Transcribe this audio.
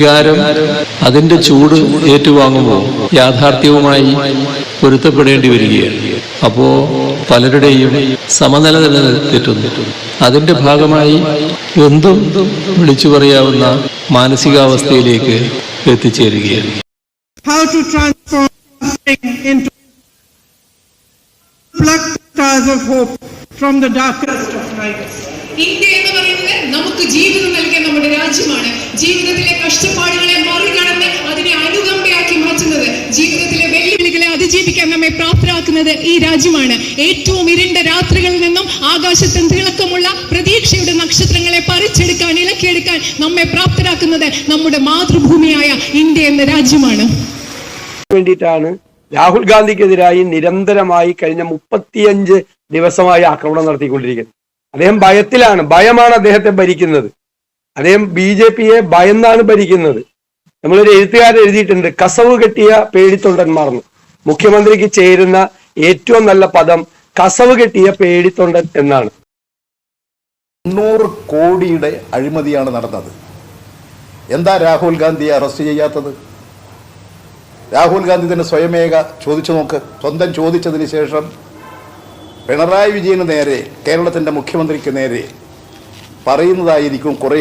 വികാരം അതിന്റെ ചൂട് ഏറ്റുവാങ്ങുമ്പോൾ യാഥാർത്ഥ്യവുമായി പൊരുത്തപ്പെടേണ്ടി വരികയാണ്. അപ്പോ പലരുടെയും സമനില തന്നെ തെറ്റുന്നു. അതിന്റെ ഭാഗമായി എന്തും വിളിച്ചു പറയാവുന്ന മാനസികാവസ്ഥയിലേക്ക് എത്തിച്ചേരുകയാണ്. How to transform suffering into pluck the stars of hope from the darkest of nights. India എന്ന് പറയുന്നത് നമുക്ക് ജീവിതം നൽകിയ നമ്മുടെ രാജ്യമാണ്. ജീവിതത്തിലെ കഷ്ടപ്പാടുകളെ മറികടന്ന് അതിനെ അനുകമ്പയാക്കി മാറ്റുന്നത് ജീവിതത്തിലെ വെല്ലുവിളികളെ അതിജീവിക്കാൻ നമ്മെ പ്രാപ്തരാക്കുന്നത് ഈ രാജ്യമാണ്. ഏറ്റവും ഇരുണ്ട രാത്രികളിൽ നിന്നും ആകാശത്തും തിളക്കമുള്ള പ്രതീക്ഷയുടെ നക്ഷത്രങ്ങളെ പറിച്ചെടുക്കാൻ ഇളക്കിയെടുക്കാൻ നമ്മെ പ്രാപ്തരാക്കുന്നത് നമ്മുടെ മാതൃഭൂമിയായ ഇന്ത്യ എന്ന രാജ്യമാണ്. വേണ്ടിയിട്ടാണ് രാഹുൽ ഗാന്ധിക്കെതിരായി നിരന്തരമായി കഴിഞ്ഞ മുപ്പത്തിയഞ്ച് ദിവസമായി ആക്രമണം നടത്തിക്കൊണ്ടിരിക്കുന്നത്. അദ്ദേഹം ഭയത്തിലാണ് ഭയമാണ് അദ്ദേഹത്തെ ഭരിക്കുന്നത്. അദ്ദേഹം ബി ജെ പിയെ ഭയന്നാണ് ഭരിക്കുന്നത്. നമ്മളൊരു എഴുത്തുകാരൻ എഴുതിയിട്ടുണ്ട് കസവ് കെട്ടിയ പേടിത്തൊണ്ടന്മാർന്ന് മുഖ്യമന്ത്രിക്ക് ചേരുന്ന ഏറ്റവും നല്ല പദം കസവ് കെട്ടിയ പേടിത്തൊണ്ടൻ എന്നാണ്. എണ്ണൂറ് കോടിയുടെ അഴിമതിയാണ് നടന്നത്. എന്താ രാഹുൽ ഗാന്ധിയെ അറസ്റ്റ് ചെയ്യാത്തത്? രാഹുൽ ഗാന്ധി തന്നെ സ്വയമേക ചോദിച്ചു നോക്ക്. സ്വന്തം ചോദിച്ചതിന് ശേഷം പിണറായി വിജയന് നേരെ കേരളത്തിന്റെ മുഖ്യമന്ത്രിക്ക് നേരെ പറയുന്നതായിരിക്കും കുറേ